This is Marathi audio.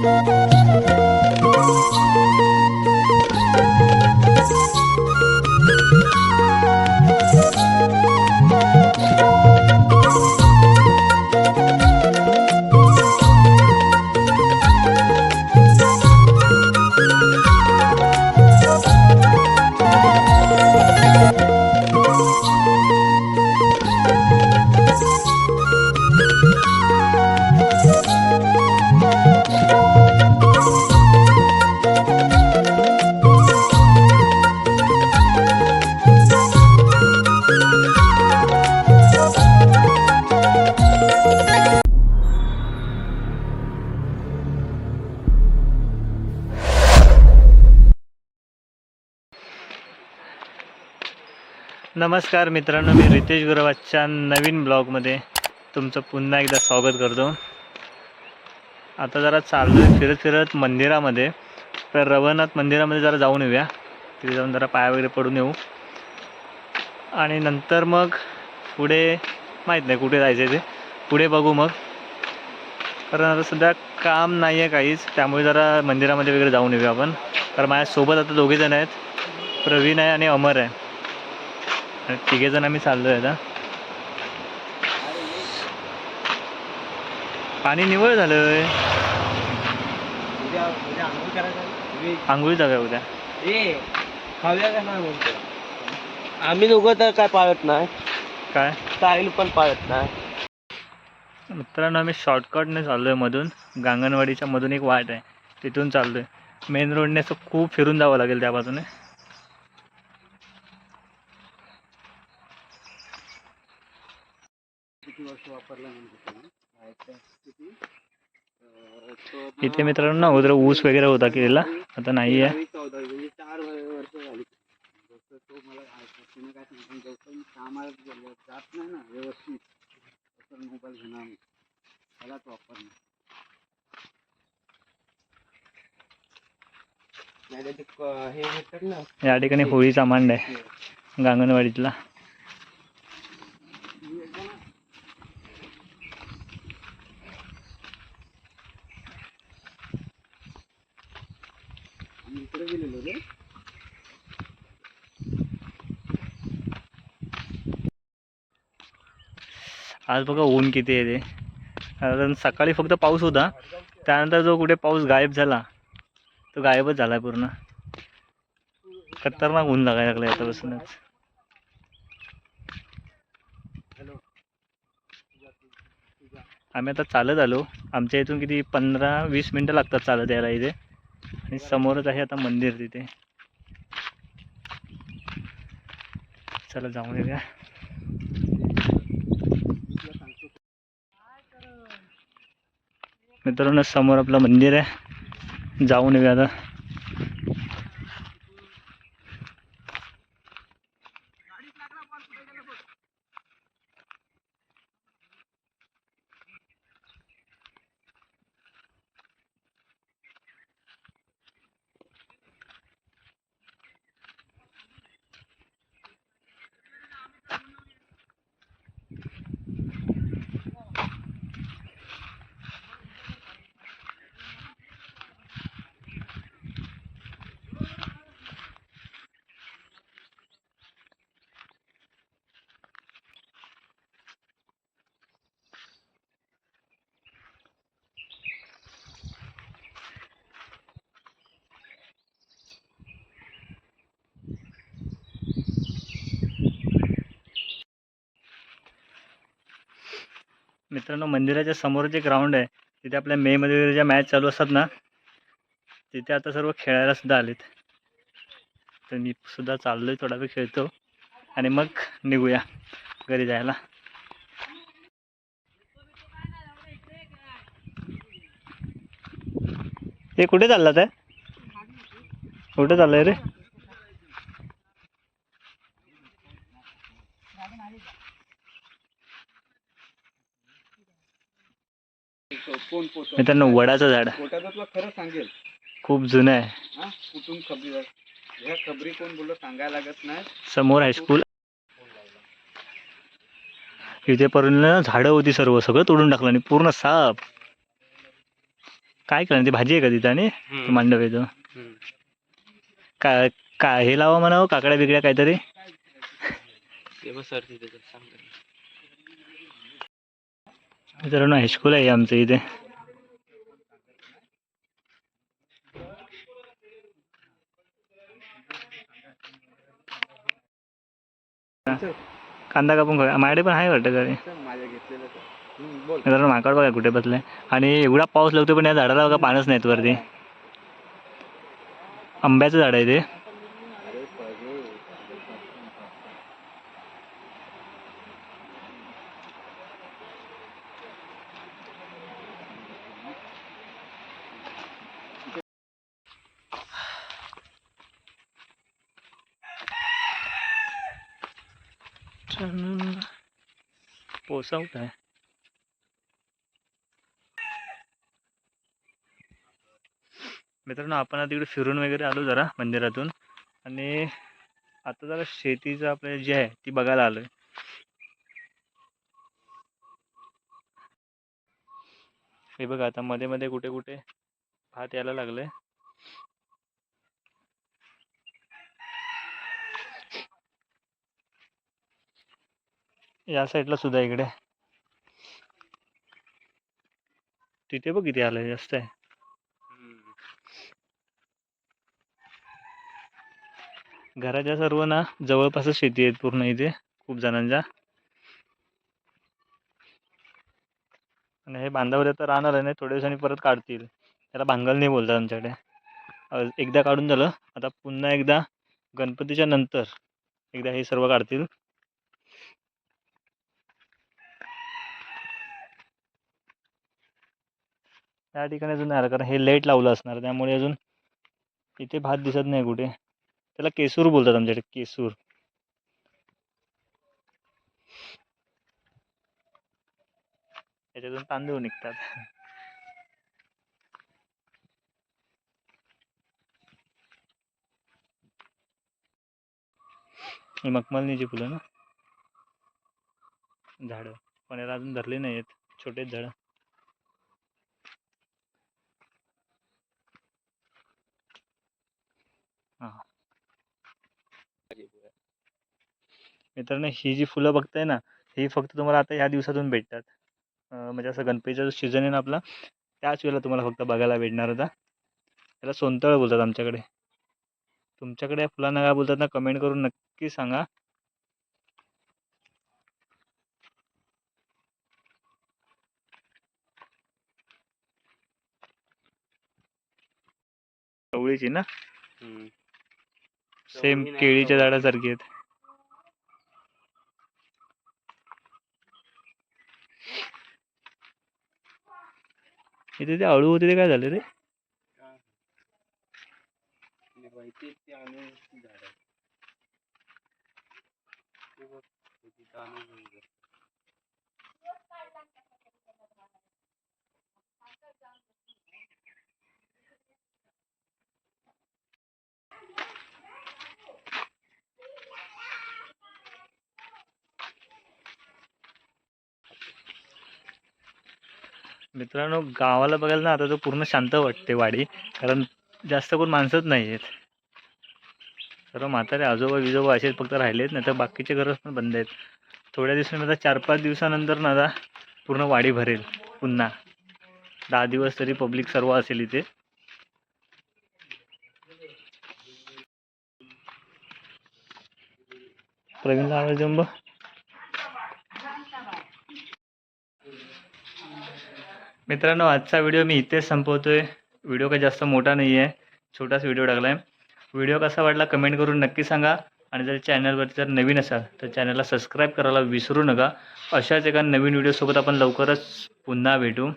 Música नमस्कार मित्रांनो मी रितेश गुरवाच्या नवीन ब्लॉगमध्ये तुमचं पुन्हा एकदा स्वागत करतो. आता जरा चाललो आहे फिरत फिरत मंदिरामध्ये. तर रवनाथ मंदिरामध्ये जरा जाऊन येऊया. तिथे जाऊन जरा पाया वगैरे पडून येऊ. आणि नंतर मग पुढे माहीत नाही कुठे जायचं आहे ते. पुढे बघू मग. कारण आता सध्या काम नाही आहे काहीच. त्यामुळे जरा मंदिरामध्ये वगैरे जाऊन येऊया आपण. कारण माझ्यासोबत आता दोघे जण आहेत. प्रवीण आहे आणि अमर आहे. तिघे जण आम्ही चाललोय आता. पाणी निवळ झालंय. आंघोळ जाऊया उद्या. ए खाऊया का नाही म्हणतो आम्ही दोघं तर काय पाळत नाही. काय? साहिल पण पाळत नाही. मित्रांनो आम्ही शॉर्टकटने चाललोय मधून. गांगणवाडीच्या मधून एक वाट आहे. तिथून चाललोय. मेन रोडने असं खूप फिरून जावं लागेल त्या बाजूने किती वर्ष वापरला म्हणजे इथे मित्रांनो ना उद्या ऊस वगैरे होता केलेला. आता नाही आहे. चौदा म्हणजे चार वर्ष झाली. जसं तो मला तिने काय सांगतो जसं मी कामाला गेलो जात नाही ना व्यवस्थित तसं मोबाईल घेणार नाही त्यालाच वापरणार नाही तर ते क- हे भेटतात ना या ठिकाणी होळीचा मांड आहे गांगणवाडीतला आम्ही इकडे गेलेलो रे आज बघा ऊन किती आहे ते. कारण सकाळी फक्त पाऊस होता. त्यानंतर जो कुठे पाऊस गायब झाला तो गायबच झाला पूर्ण. खतरनाक ऊन लागायला लागलं आतापासूनच. आम्ही आता चालत आलो. आमच्या इथून किती पंधरा वीस मिनटं लागतात चालत यायला इथे. आणि समोरच आहे आता मंदिर तिथे. चला जाऊन येऊया. मित्रांनो समोर आपलं मंदिर आहे. जाऊन येऊया आता. मित्रांनो मंदिराच्या समोर जे ग्राउंड आहे तिथे आपल्या मेमध्ये वगैरे ज्या मॅच चालू असतात ना तिथे आता सर्व खेळायला सुद्धा आलेत. तर मी सुद्धा चाललोय थोडा वेळ खेळतो. आणि मग निघूया घरी जायला. हे कुठे चाललं ते कुठे चाललंय रे कोण पोट मित्रांनो वडाचं झाड. पोटाचं तुला खरं सांगेल. खूप जुनं आहे. हा कुठून खबरी. ह्या खबरी कोण बोललो सांगायला लागत नाही. समोर हायस्कूल इथे पर्यंत झाडं होती सर्व सगळं तोडून टाकलं आणि पूर्ण साप काय करणार ती भाजी आहे का तिथं आणि? तो मांडव आहे तो का का हे लावा म्हणावं काकड्या बिकड्या काहीतरी? मित्रांनो हायस्कूल आहे आमचं इथे. कांदा कापून खाऊया. माझ्याकडे पण आहे वाटतं घरी माझ्या घेतलेलं माकड बघा कुठे बसलाय आणि एवढा पाऊस लागतो पण या झाडाला बघा पानच नाहीत वरती. आंब्याचं झाड आहे ते. पोसावत आहे मित्रांनो आपण आता तिकडे फिरून वगैरे आलो जरा मंदिरातून. आणि आता जरा शेतीचं आपलं जे आहे ती बघायला आलोय. हे बघा आता मध्ये मध्ये कुठे कुठे भात यायला लागलंय. या साईडला सुद्धा इकडे. तिथे बघ किती आलंय जास्त आहे. घराच्या सर्व ना जवळपासच शेती आहेत पूर्ण इथे खूप जणांच्या. आणि हे बांधावर तर राहणार आहे नाही थोड्या दिवसांनी परत काढतील. त्याला भांगलणी बोलतात आमच्याकडे. एकदा काढून झालं आता पुन्हा एकदा गणपतीच्या नंतर एकदा हे सर्व काढतील. त्या ठिकाणी अजून नाही आलं कारण हे लेट लावलं असणार त्यामुळे अजून इथे भात दिसत नाही कुठे. त्याला केसूर बोलतात आमच्याकडे केसूर. त्याच्यातून तांदूळ निघतात. ही मखमलनीची फुलं ना? झाडं. पण याला अजून धरले नाही आहेत छोटेच झाडं. मित्रांनो ही जी फुलं बघताय ना ही फक्त तुम्हाला आता ह्या दिवसातून भेटतात. म्हणजे असं गणपतीचा जो सीझन आहे ना आपला त्याच वेळेला तुम्हाला फक्त बघायला भेटणार होता त्याला सोनतळ बोलतात आमच्याकडे. तुमच्याकडे या फुलांना काय बोलतात ना कमेंट करून नक्की सांगा. चवळीची ना? सेम केळीच्या. झाडासारखी आहेत. इथे ते अळू होते ते काय झाले रे माहिती ते आणून झाड ते बघ ते तिथं आणून ठेवलं. मित्रांनो गावाला बघायला ना आता तर पूर्ण शांत वाटते वाडी. कारण जास्त करून माणसंच नाही आहेत सर्व म्हातारे आजोबा विजोबा असेच फक्त राहिलेत नाही तर बाकीचे घरच पण बंद आहेत. थोड्या दिवसांनी आता चार पाच दिवसानंतर ना आता पूर्ण वाडी भरेल पुन्हा. दहा दिवस तरी पब्लिक सर्व असेल इथे. प्रवीण आवाज देऊन बघ मित्रांनो आजचा व्हिडिओ मी इथेच संपवतोय. व्हिडिओ काही जास्त मोठा नाही आहे. छोटाच व्हिडिओ टाकला आहे व्हिडिओ कसा वाटला कमेंट करून नक्की सांगा. आणि जर चॅनलवरती जर नवीन असाल तर चॅनलला सबस्क्राईब करायला विसरू नका. अशाच एका नवीन व्हिडिओसोबत आपण लवकरच पुन्हा भेटू.